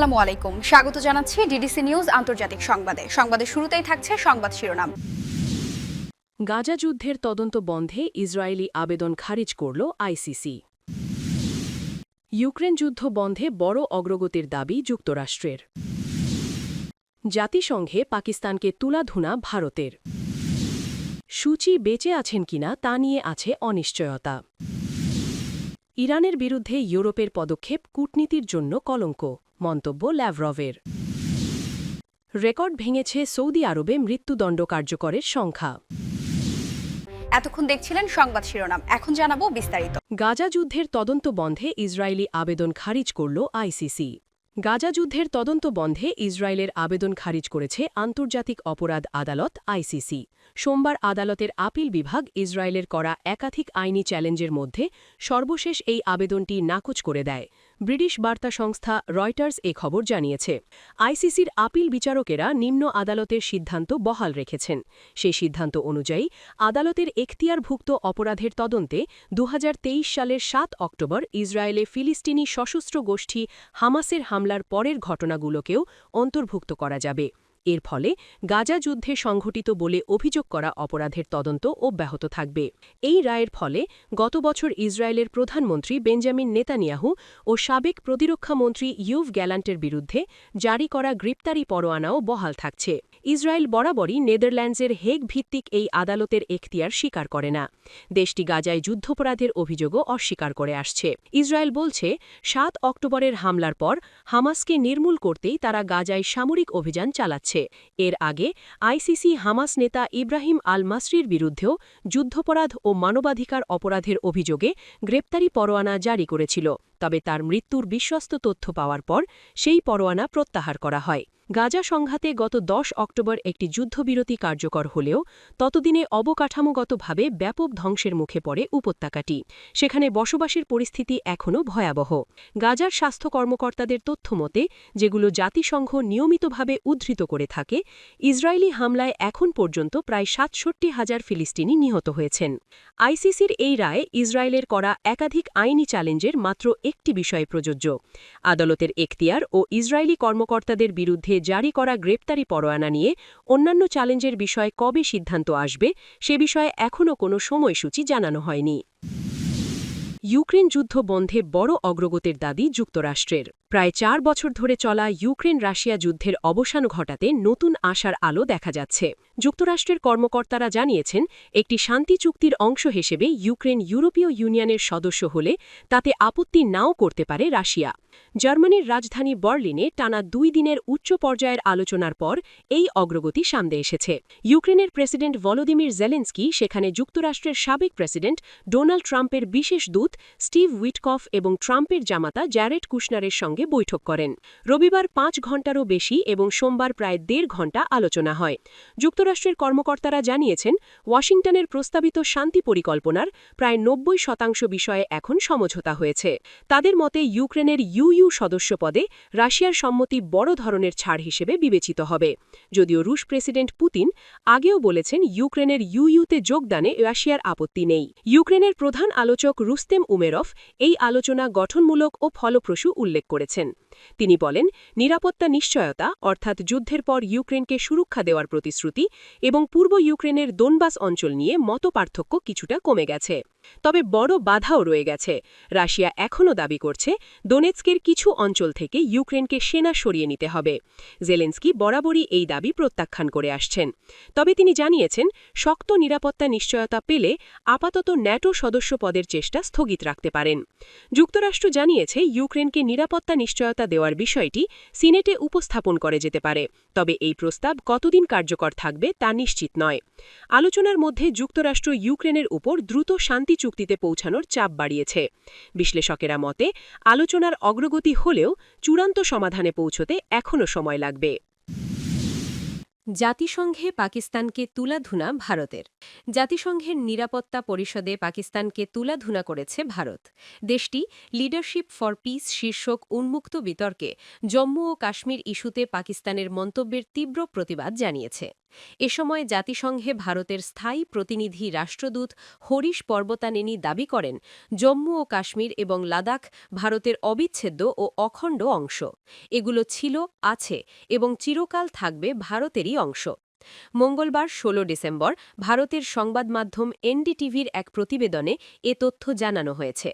আসসালামু আলাইকুম। স্বাগত জানাচ্ছি ডিডিসি নিউজ আন্তর্জাতিক সংবাদে। সংবাদের শুরুতেই থাকছে সংবাদ শিরোনাম। গাজা যুদ্ধের তদন্ত বন্ধে ইসরায়েলি আবেদন খারিজ করল আইসিসি। ইউক্রেন যুদ্ধ বন্ধে বড় অগ্রগতির দাবি যুক্তরাষ্ট্রের। জাতিসংঘে পাকিস্তানকে তুলাধুনা ভারতের। সূচি বেঁচে আছেন কিনা তা নিয়ে আছে অনিশ্চয়তা। ইরানের বিরুদ্ধে ইউরোপের পদক্ষেপ কূটনীতির জন্য কলঙ্ক মন্তব্য ল্যাভরভের। রেকর্ড ভেঙেছে সৌদি আরবে মৃত্যুদণ্ড কার্যকরের সংখ্যা। এতক্ষণ দেখছিলেন সংবাদ শিরোনাম এখন জানাব বিস্তারিত। গাজা যুদ্ধের তদন্ত বন্ধে ইসরায়েলি আবেদন খারিজ করল আইসিসি। গাজা যুদ্ধের তদন্ত বন্ধে ইসরায়েলের আবেদন খারিজ করেছে আন্তর্জাতিক অপরাধ আদালত, আইসিসি। সোমবার আদালতের আপিল বিভাগ ইসরায়েলের করা একাধিক আইনি চ্যালেঞ্জের মধ্যে সর্বশেষ এই আবেদনটি নাকচ করে দেয়। ব্রিটিশ বার্তা সংস্থা রয়টার্স এ খবর জানিয়েছে, আইসিসির আপিল বিচারকেরা নিম্ন আদালতের সিদ্ধান্ত বহাল রেখেছেন। সেই সিদ্ধান্ত অনুযায়ী, আদালতের এখতিয়ারভুক্ত অপরাধের তদন্তে দু হাজার তেইশ সালের সাত অক্টোবর ইসরায়েলে ফিলিস্তিনি সশস্ত্র গোষ্ঠী হামাসের হামলার পরের ঘটনাগুলোকেও অন্তর্ভুক্ত করা যাবে। এর ফলে গাজা যুদ্ধে সংঘটিত বলে অভিযোগ করা অপরাধের তদন্ত অব্যাহত থাকবে। এই রায়ের ফলে গত বছর ইসরায়েলের প্রধানমন্ত্রী বেঞ্জামিন নেতানিয়াহু ও সাবেক প্রতিরক্ষামন্ত্রী ইউভ গ্যালান্টের বিরুদ্ধে জারি করা গ্রেপ্তারি পরোয়ানাও বহাল থাকছে। ইসরায়েল বরাবরই নেদারল্যান্ডসের হেগ ভিত্তিক এই আদালতের এখতিয়ার স্বীকার করে না। দেশটি গাজায় যুদ্ধপরাধের অভিযোগও অস্বীকার করে আসছে। ইসরায়েল বলছে, সাত অক্টোবরের হামলার পর হামাসকে নির্মূল করতেই তারা গাজায় সামরিক অভিযান চালাচ্ছে। এর আগে আইসিসি হামাস নেতা ইব্রাহিম আল মাসরির বিরুদ্ধেও যুদ্ধপরাধ ও মানবাধিকার অপরাধের অভিযোগে গ্রেপ্তারি পরোয়ানা জারি করেছিল। তবে তার মৃত্যুর বিশ্বস্ত তথ্য পাওয়ার পর সেই পরোয়ানা প্রত্যাহার করা হয়। গাজা সংঘাতে গত দশ অক্টোবর একটি যুদ্ধবিরতি কার্যকর হলেও ততদিনে অবকাঠামোগতভাবে ব্যাপক ধ্বংসের মুখে পড়ে উপত্যকাটি। সেখানে বসবাসের পরিস্থিতি এখনও ভয়াবহ। গাজার স্বাস্থ্য কর্মকর্তাদের তথ্যমতে, যেগুলো জাতিসংঘ নিয়মিতভাবে উদ্ধৃত করে থাকে, ইসরায়েলি হামলায় এখন পর্যন্ত প্রায় সাতষট্টি হাজার ফিলিস্তিনি নিহত হয়েছেন। আইসিসির এই রায় ইসরায়েলের করা একাধিক আইনি চ্যালেঞ্জের মাত্র একটি বিষয়ে প্রযোজ্য। আদালতের এখতিয়ার ও ইসরায়েলি কর্মকর্তাদের বিরুদ্ধে জারি করা গ্রেপ্তারি পরোয়ানা নিয়ে অন্যান্য চ্যালেঞ্জের বিষয়ে কবে সিদ্ধান্ত আসবে, সে বিষয়ে এখনও কোনো সময়সূচি জানানো হয়নি। ইউক্রেন যুদ্ধ বন্ধে বড় অগ্রগতির দাবি যুক্তরাষ্ট্রের। প্রায় চার বছর ধরে চলা ইউক্রেন রাশিয়া যুদ্ধের অবসান ঘটাতে নতুন আশার আলো দেখা যাচ্ছে। যুক্তরাষ্ট্রের কর্মকর্তারা জানিয়েছেন, একটি শান্তি চুক্তির অংশ হিসেবে ইউক্রেন ইউরোপীয় ইউনিয়নের সদস্য হলে তাতে আপত্তি নাও করতে পারে রাশিয়া। জার্মানির রাজধানী বার্লিনে টানা দুই দিনের উচ্চ পর্যায়ের আলোচনার পর এই অগ্রগতি সামনে এসেছে। ইউক্রেনের প্রেসিডেন্ট ভলোদিমির জেলেন্সকি, সেখানে যুক্তরাষ্ট্রের সাবেক প্রেসিডেন্ট ডোনাল্ড ট্রাম্পের বিশেষ দূত স্টিভ উইটকফ এবং ট্রাম্পের জামাতা জ্যারেড কুশনারের সঙ্গে বৈঠক করেন। রবিবার পাঁচ ঘণ্টারও বেশি এবং সোমবার প্রায় দেড় ঘণ্টা আলোচনা হয়। যুক্তরাষ্ট্রের কর্মকর্তারা জানিয়েছেন, ওয়াশিংটনের প্রস্তাবিত শান্তি পরিকল্পনার প্রায় নব্বই শতাংশ বিষয়ে এখন সমঝোতা হয়েছে। তাদের মতে, ইউক্রেনের ইউইউ সদস্য পদে রাশিয়ার সম্মতি বড় ধরনের ছাড় হিসেবে বিবেচিত হবে। যদিও রুশ প্রেসিডেন্ট পুতিন আগেও বলেছেন, ইউক্রেনের ইউইউতে যোগদানে রাশিয়ার আপত্তি নেই। ইউক্রেনের প্রধান আলোচক রুস্তেম উমেরফ এই আলোচনা গঠনমূলক ও ফলপ্রসূ উল্লেখ করেছেন। তিনি বলেন, নিরাপত্তা নিশ্চয়তা, অর্থাৎ যুদ্ধের পর ইউক্রেনকে সুরক্ষা দেওয়ার প্রতিশ্রুতি এবং পূর্ব ইউক্রেনের দোনবাস অঞ্চল নিয়ে মতপার্থক্য কিছুটা কমে গেছে। তবে বড় বাধাও রয়ে গেছে। রাশিয়া এখনও দাবি করছে দোনেৎস্কের কিছু অঞ্চল থেকে ইউক্রেনকে সেনা সরিয়ে নিতে হবে। জেলেন্সকি বরাবরই এই দাবি প্রত্যাখ্যান করে আসছেন। তবে তিনি জানিয়েছেন, শক্ত নিরাপত্তা নিশ্চয়তা পেলে আপাতত ন্যাটো সদস্য পদের চেষ্টা স্থগিত রাখতে পারেন। যুক্তরাষ্ট্র জানিয়েছে, ইউক্রেনকে নিরাপত্তা নিশ্চয়তা দেওয়ার বিষয়টি সিনেটে উপস্থাপন করে যেতে পারে। তবে এই প্রস্তাব কতদিন কার্যকর থাকবে তা নিশ্চিত নয়। আলোচনার মধ্যে যুক্তরাষ্ট্র ইউক্রেনের উপর দ্রুত শান্তি চুক্তিতে পৌঁছানোর চাপ বাড়িয়েছে। বিশ্লেষকেরা মতে, আলোচনার অগ্রগতি হলেও চূড়ান্ত সমাধানে পৌঁছতে এখনও সময় লাগবে। জাতিসংঘে পাকিস্তানকে তুলাধুনা ভারতের। জাতিসংঘের নিরাপত্তা পরিষদে পাকিস্তানকে তুলাধুনা করেছে ভারত। দেশটি লিডারশিপ ফর পিস শীর্ষক উন্মুক্ত বিতর্কে জম্মু ও কাশ্মীর ইস্যুতে পাকিস্তানের মন্তব্যের তীব্র প্রতিবাদ জানিয়েছে। এ সময় জাতিসংঘে ভারতের স্থায়ী প্রতিনিধি রাষ্ট্রদূত হরিশ পর্বতানেনি দাবি করেন, জম্মু ও কাশ্মীর এবং লাদাখ ভারতের অবিচ্ছেদ্য ও অখণ্ড অংশ। এগুলো ছিল, আছে এবং চিরকাল থাকবে ভারতেরই অংশ। মঙ্গলবার ১৬ ডিসেম্বর ভারতের সংবাদ মাধ্যম এনডিটিভির এক প্রতিবেদনে এ তথ্য জানানো হয়েছে।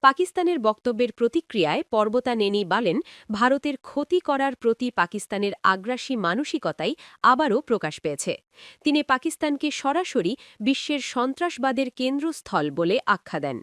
পাকিস্তানের বক্তব্যের প্রতিক্রিয়ায় পর্বতা নেনি বলেন, ভারতের ক্ষতি করার প্রতি পাকিস্তানের আগ্রাসী মানসিকতাই আবারও প্রকাশ পেয়েছে। তিনি পাকিস্তানকে সরাসরি বিশ্বের সন্ত্রাসবাদের কেন্দ্রস্থল বলে আখ্যা দেন।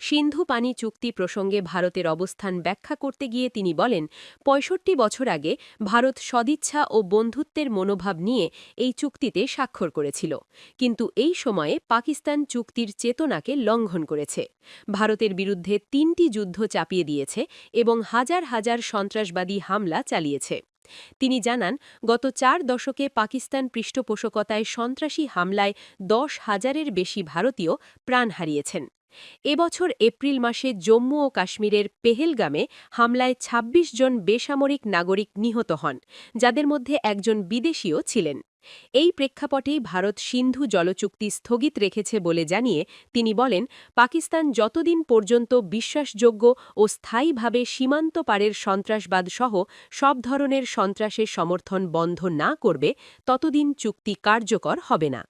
সিন্ধু পানি চুক্তি প্রসঙ্গে ভারতের অবস্থান ব্যাখ্যা করতে গিয়ে তিনি বলেন, পঁয়ষট্টি বছর আগে ভারত সদিচ্ছা ও বন্ধুত্বের মনোভাব নিয়ে এই চুক্তিতে স্বাক্ষর করেছিল। কিন্তু এই সময়ে পাকিস্তান চুক্তির চেতনাকে লঙ্ঘন করেছে। ভারতের বিরুদ্ধে তিনটি যুদ্ধ চাপিয়ে দিয়েছে এবং হাজার হাজার সন্ত্রাসবাদী হামলা চালিয়েছে। তিনি জানান, গত চার দশকে পাকিস্তান পৃষ্ঠপোষকতায় সন্ত্রাসী হামলায় দশ হাজারের বেশি ভারতীয় প্রাণ হারিয়েছেন। এবছর এপ্রিল মাসে জম্মু ও কাশ্মীরের পেহেলগামে হামলায় ২৬ জন বেসামরিক নাগরিক নিহত হন, যাদের মধ্যে একজন বিদেশীও ছিলেন। এই প্রেক্ষাপটেই ভারত সিন্ধু জলচুক্তি স্থগিত রেখেছে বলে জানিয়ে তিনি বলেন, পাকিস্তান যতদিন পর্যন্ত বিশ্বাসযোগ্য ও স্থায়ীভাবে সীমান্ত পারের সন্ত্রাসবাদসহ সব ধরনের সন্ত্রাসের সমর্থন বন্ধ না করবে, ততদিন চুক্তি কার্যকর হবে না।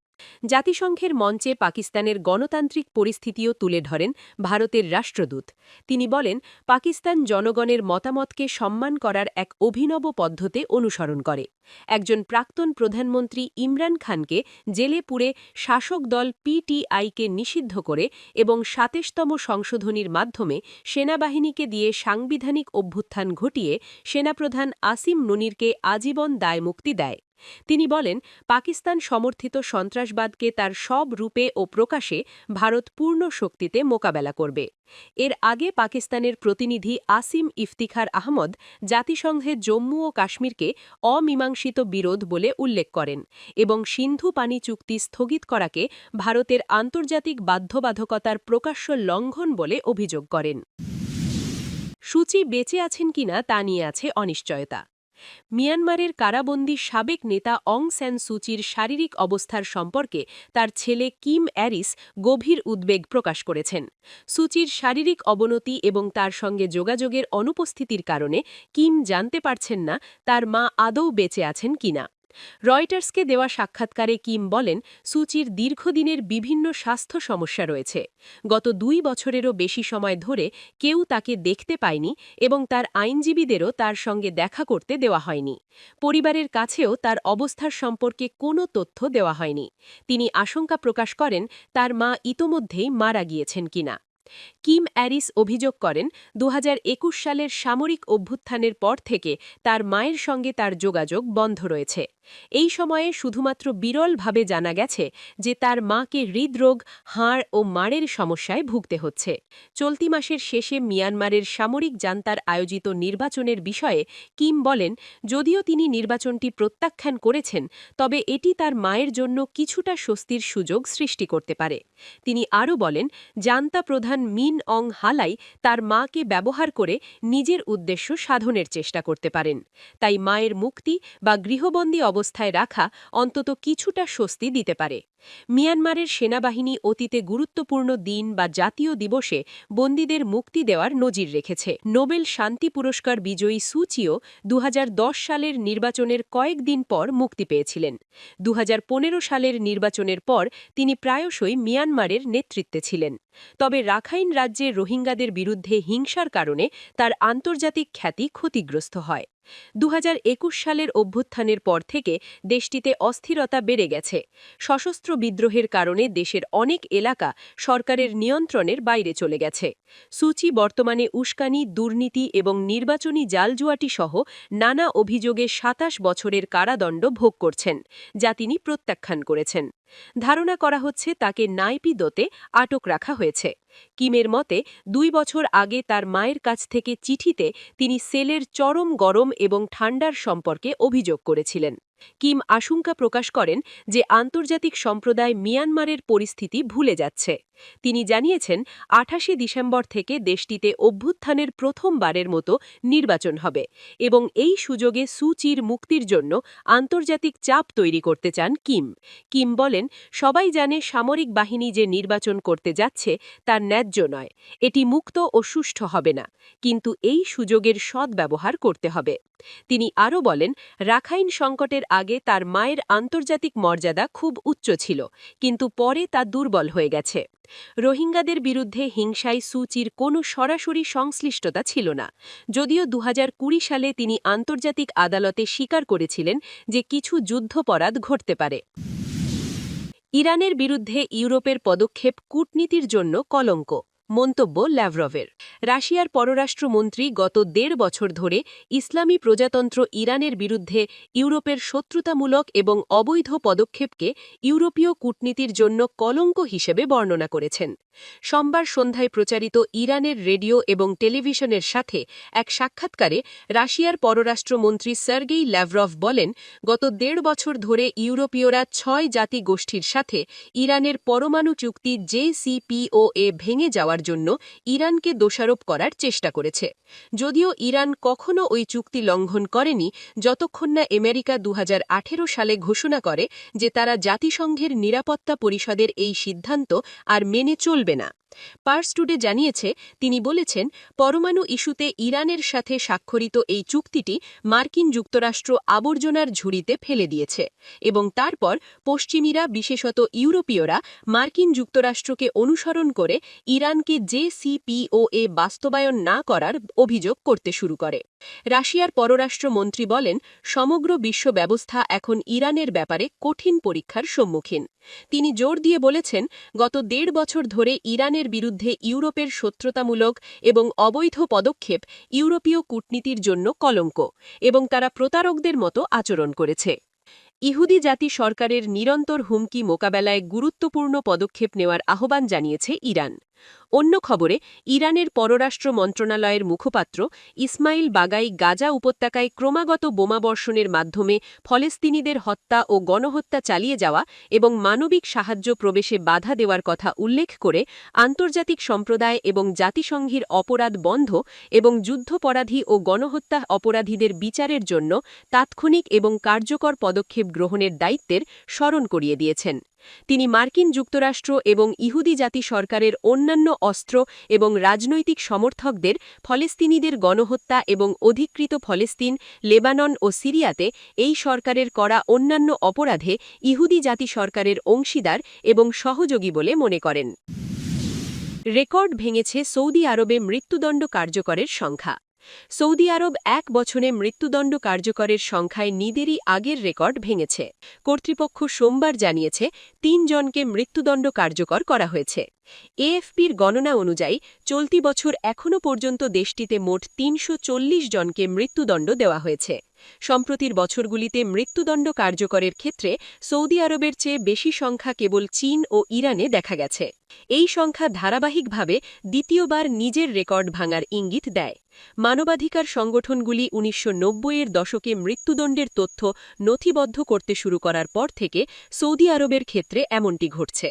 জাতিসংঘের মঞ্চে পাকিস্তানের গণতান্ত্রিক পরিস্থিতিও তুলে ধরেন ভারতের রাষ্ট্রদূত। তিনি বলেন, পাকিস্তান জনগণের মতামতকে সম্মান করার এক অভিনব পদ্ধতি অনুসরণ করে। একজন প্রাক্তন প্রধানমন্ত্রী ইমরান খানকে জেলে পুরে শাসক দল পিটিআইকে নিষিদ্ধ করে এবং সাতেশতম সংশোধনীর মাধ্যমে সেনাবাহিনীকে দিয়ে সাংবিধানিক অভ্যুত্থান ঘটিয়ে সেনাপ্রধান আসিম ননিরকে আজীবন দায়মুক্তি দেয়। তিনি বলেন, পাকিস্তান সমর্থিত সন্ত্রাসবাদকে তার সব রূপে ও প্রকাশে ভারত পূর্ণ শক্তিতে মোকাবেলা করবে। এর আগে পাকিস্তানের প্রতিনিধি আসিম ইফতিখার আহমদ জাতিসংঘে জম্মু ও কাশ্মীরকে অমীমাংসিত বিরোধ বলে উল্লেখ করেন এবং সিন্ধু পানি চুক্তি স্থগিত করাকে ভারতের আন্তর্জাতিক বাধ্যবাধকতার প্রকাশ্য লঙ্ঘন বলে অভিযোগ করেন। সূচি বেঁচে আছেন কিনা তা নিয়ে আছে অনিশ্চয়তা। মিয়ানমারের কারাবন্দী সাবেক নেতা অং স্যান সুচির শারীরিক অবস্থার সম্পর্কে তার ছেলে কিম অ্যারিস গভীর উদ্বেগ প্রকাশ করেছেন। সুচির শারীরিক অবনতি এবং তার সঙ্গে যোগাযোগের অনুপস্থিতির কারণে কিম জানতে পারছেন না তার মা আদৌ বেঁচে আছেন কিনা। রয়টার্সকে দেওয়া সাক্ষাৎকারে কিম বলেন, সুচির দীর্ঘদিনের বিভিন্ন স্বাস্থ্য সমস্যা রয়েছে। গত দুই বছরেরও বেশি সময় ধরে কেউ তাকে দেখতে পায়নি এবং তার আইনজীবীদেরও তার সঙ্গে দেখা করতে দেওয়া হয়নি। পরিবারের কাছেও তার অবস্থার সম্পর্কে কোনো তথ্য দেওয়া হয়নি। তিনি আশঙ্কা প্রকাশ করেন, তার মা ইতোমধ্যেই মারা গিয়েছেন কিনা। কিম অ্যারিস অভিযোগ করেন দু হাজার একুশ সালের সামরিক অভ্যুত্থানের পর থেকে তার মায়ের সঙ্গে তার যোগাযোগ বন্ধ রয়েছে। এই সময়ে শুধুমাত্র বিরলভাবে জানা গেছে যে তার মাকে হৃদরোগ, হাড় ও মাড়ের সমস্যায় ভুগতে হচ্ছে। চলতি মাসের শেষে মিয়ানমারের সামরিক জান্তার আয়োজিত নির্বাচনের বিষয়ে কিম বলেন, যদিও তিনি নির্বাচনটি প্রত্যাখ্যান করেছেন, তবে এটি তার মায়ের জন্য কিছুটা স্বস্তির সুযোগ সৃষ্টি করতে পারে। তিনি আরও বলেন, জান্তা প্রধান মিন অং হালাই তার মাকে ব্যবহার করে নিজের উদ্দেশ্য সাধনের চেষ্টা করতে পারেন। তাই মায়ের মুক্তি বা গৃহবন্দী অবস্থায় রাখা অন্তত কিছুটা স্বস্তি দিতে পারে। মিয়ানমারের সেনাবাহিনী অতীতে গুরুত্বপূর্ণ দিন বা জাতীয় দিবসে বন্দীদের মুক্তি দেওয়ার নজির রেখেছে। নোবেল শান্তি পুরস্কার বিজয়ী সুচিও দু হাজার দশ সালের নির্বাচনের কয়েকদিন পর মুক্তি পেয়েছিলেন। দু হাজার পনেরো সালের নির্বাচনের পর তিনি প্রায়শই মিয়ানমারের নেতৃত্বে ছিলেন। তবে রাখাইন রাজ্যে রোহিঙ্গাদের বিরুদ্ধে হিংসার কারণে তার আন্তর্জাতিক খ্যাতি ক্ষতিগ্রস্ত হয়। দু হাজার একুশ সালের অভ্যুত্থানের পর থেকে দেশটিতে অস্থিরতা বেড়ে গেছে। সশস্ত্র বিদ্রোহের কারণে দেশের অনেক এলাকা সরকারের নিয়ন্ত্রণের বাইরে চলে গেছে। সুচি, বর্তমানে উস্কানি, দুর্নীতি এবং নির্বাচনী জালজুয়াটি সহ নানা অভিযোগে সাতাশ বছরের কারাদণ্ড ভোগ করছেন, যা তিনি প্রত্যাখ্যান করেছেন। ধারণা করা হচ্ছে তাকে নাইপিদোতে আটক রাখা হয়েছে। কিমের মতে, দুই বছর আগে তার মায়ের কাছ থেকে চিঠিতে তিনি সেলের চরম গরম এবং ঠান্ডার সম্পর্কে অভিযোগ করেছিলেন। কিম আশঙ্কা প্রকাশ করেন যে আন্তর্জাতিক সম্প্রদায় মিয়ানমারের পরিস্থিতি ভুলে যাচ্ছে। তিনি জানিয়েছেন, আঠাশে ডিসেম্বর থেকে দেশটিতে অভ্যুত্থানের প্রথমবারের মতো নির্বাচন হবে এবং এই সুযোগে সুচির মুক্তির জন্য আন্তর্জাতিক চাপ তৈরি করতে চান কিম। কিম বলেন, সবাই জানে সামরিক বাহিনী যে নির্বাচন করতে যাচ্ছে তার ন্যায্য নয়, এটি মুক্ত ও সুষ্ঠু হবে না, কিন্তু এই সুযোগের সদ্ব্যবহার করতে হবে। তিনি আরও বলেন, রাখাইন সংকটের আগে তার মায়ের আন্তর্জাতিক মর্যাদা খুব উচ্চ ছিল, কিন্তু পরে তা দুর্বল হয়ে গেছে। রোহিঙ্গাদের বিরুদ্ধে হিংসায় সুচির কোনো সরাসরি সংশ্লিষ্টতা ছিল না, যদিও দু হাজার কুড়ি সালে তিনি আন্তর্জাতিক আদালতে স্বীকার করেছিলেন যে কিছু যুদ্ধপরাধ ঘটতে পারে। ইরানের বিরুদ্ধে ইউরোপের পদক্ষেপ কূটনীতির জন্য কলঙ্ক। মন্তব্য ল্যাভরভের। রাশিয়ার পররাষ্ট্রমন্ত্রী গত দেড় বছর ধরে ইসলামী প্রজাতন্ত্র ইরানের বিরুদ্ধে ইউরোপের শত্রুতামূলক এবং অবৈধ পদক্ষেপকে ইউরোপীয় কূটনীতির জন্য কলঙ্ক হিসেবে বর্ণনা করেছেন। সোমবার সন্ধ্যায় প্রচারিত ইরানের রেডিও এবং টেলিভিশনের সাথে এক সাক্ষাৎকারে রাশিয়ার পররাষ্ট্রমন্ত্রী সার্গেই ল্যাভরভ বলেন, গত দেড় বছর ধরে ইউরোপীয়রা ছয় জাতি গোষ্ঠীর সাথে ইরানের পরমাণু চুক্তি জেসিপিওএ ভেঙে যাওয়ার জন্য ইরানকে দোষারোপ করার চেষ্টা করেছে। যদিও ইরান কখনও ওই চুক্তি লঙ্ঘন করেনি, যতক্ষণ না আমেরিকা দু হাজার আঠেরো সালে ঘোষণা করে যে তারা জাতিসংঘের নিরাপত্তা পরিষদের এই সিদ্ধান্ত আর মেনে চলবে না। পার্স টুডে জানিয়েছে, তিনি বলেছেন, পরমাণু ইস্যুতে ইরানের সাথে স্বাক্ষরিত এই চুক্তিটি মার্কিন যুক্তরাষ্ট্র আবর্জনার ঝুড়িতে ফেলে দিয়েছে এবং তারপর পশ্চিমীরা, বিশেষত ইউরোপীয়রা, মার্কিন যুক্তরাষ্ট্রকে অনুসরণ করে ইরানকে জেসিপিওএ বাস্তবায়ন না করার অভিযোগ করতে শুরু করে। রাশিয়ার পররাষ্ট্রমন্ত্রী বলেন, সমগ্র বিশ্ব ব্যবস্থা এখন ইরানের ব্যাপারে কঠিন পরীক্ষার সম্মুখীন। তিনি জোর দিয়ে বলেছেন, গত দেড় বছর ধরে ইরানের বিরুদ্ধে ইউরোপের শত্রুতামূলক এবং অবৈধ পদক্ষেপ ইউরোপীয় কূটনীতির জন্য কলঙ্ক এবং তারা প্রতারকদের মতো আচরণ করেছে। ইহুদি জাতি সরকারের নিরন্তর হুমকি মোকাবেলায় গুরুত্বপূর্ণ পদক্ষেপ নেওয়ার আহ্বান জানিয়েছে ইরান। অন্য খবরে, ইরানের পররাষ্ট্র মন্ত্রণালয়ের মুখপাত্র ইসমাইল বাগাই গাজা উপত্যকায় ক্রমাগত বোমাবর্ষণের মাধ্যমে ফলেস্তিনিদের হত্যা ও গণহত্যা চালিয়ে যাওয়া এবং মানবিক সাহায্য প্রবেশে বাধা দেওয়ার কথা উল্লেখ করে আন্তর্জাতিক সম্প্রদায় এবং জাতিসংঘের অপরাধ বন্ধ এবং যুদ্ধপরাধী ও গণহত্যা অপরাধীদের বিচারের জন্য তাৎক্ষণিক এবং কার্যকর পদক্ষেপ গ্রহণের দায়িত্বের স্মরণ করিয়ে দিয়েছেন। তিনি মার্কিন যুক্তরাষ্ট্র এবং ইহুদি জাতি সরকারের অন্যান্য অস্ত্র এবং রাজনৈতিক সমর্থকদের ফলেস্তিনিদের গণহত্যা এবং অধিকৃত ফলেস্তিন, লেবানন ও সিরিয়াতে এই সরকারের করা অন্যান্য অপরাধে ইহুদি জাতি সরকারের অংশীদার এবং সহযোগী বলে মনে করেন। রেকর্ড ভেঙেছে সৌদি আরবে মৃত্যুদণ্ড কার্যকরের সংখ্যা। সৌদি আরব এক বছরে মৃত্যুদণ্ড কার্যকরের সংখ্যায় নিদেরই আগের রেকর্ড ভেঙেছে। কর্তৃপক্ষ সোমবার জানিয়েছে তিনজনকে মৃত্যুদণ্ড কার্যকর করা হয়েছে। এএফপির গণনা অনুযায়ী, চলতি বছর এখনও পর্যন্ত দেশটিতে মোট তিনশো চল্লিশ জনকে মৃত্যুদণ্ড দেওয়া হয়েছে। সম্প্রতির বছরগুলিতে মৃত্যুদণ্ড কার্যকরের ক্ষেত্রে সৌদি আরবের চেয়ে বেশি সংখ্যা কেবল চীন ও ইরানে দেখা গেছে। এই সংখ্যা ধারাবাহিকভাবে দ্বিতীয়বার নিজের রেকর্ড ভাঙার ইঙ্গিত দেয়। মানবাধিকার সংগঠনগুলি উনিশশো এর দশকে মৃত্যুদণ্ডের তথ্য নথিবদ্ধ করতে শুরু করার পর থেকে সৌদি আরবের ক্ষেত্রে এমনটি ঘটছে।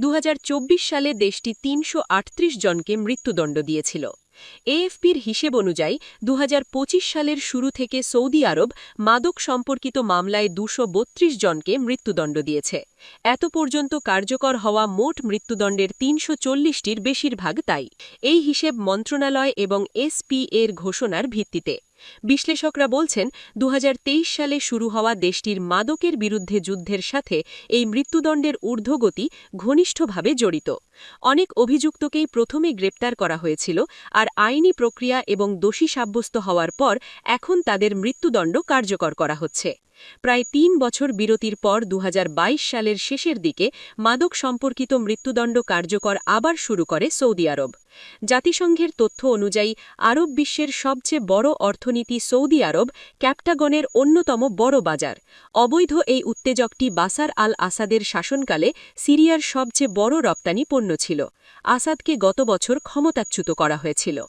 দুহাজার চব্বিশ সালে দেশটি তিনশো আটত্রিশ জনকে মৃত্যুদণ্ড দিয়েছিল। এএফপির হিসেব অনুযায়ী দুহাজার পঁচিশ সালের শুরু থেকে সৌদি আরব মাদক সম্পর্কিত মামলায় দুশো জনকে মৃত্যুদণ্ড দিয়েছে। এত পর্যন্ত কার্যকর হওয়া মোট মৃত্যুদণ্ডের তিনশো চল্লিশটির বেশিরভাগ তাই। এই হিসেব মন্ত্রণালয় এবং এসপি এর ঘোষণার ভিত্তিতে। বিশ্লেষকরা বলছেন দু হাজার তেইশ সালে শুরু হওয়া দেশটির মাদকের বিরুদ্ধে যুদ্ধের সাথে এই মৃত্যুদণ্ডের ঊর্ধ্বগতি ঘনিষ্ঠভাবে জড়িত। অনেক অভিযুক্তকেই প্রথমে গ্রেপ্তার করা হয়েছিল আর আইনি প্রক্রিয়া এবং দোষী সাব্যস্ত হওয়ার পর এখন তাদের মৃত্যুদণ্ড কার্যকর করা হচ্ছে। প্রায় তিন বছর বিরতির পর দু হাজার বাইশ সালের শেষের দিকে মাদক সম্পর্কিত মৃত্যুদণ্ড কার্যকর আবার শুরু করে সৌদি আরব। জাতিসংঘের তথ্য অনুযায়ী, আরব বিশ্বের সবচেয়ে বড় অর্থনীতি সৌদি আরব, ক্যাপটাগনের অন্যতম বড় বাজার। অবৈধ এই উত্তেজকটি বাসার আল আসাদের শাসনকালে সিরিয়ার সবচেয়ে বড় রপ্তানি পণ্য ছিল। আসাদকে গত বছর ক্ষমতাচ্যুত করা হয়েছিল।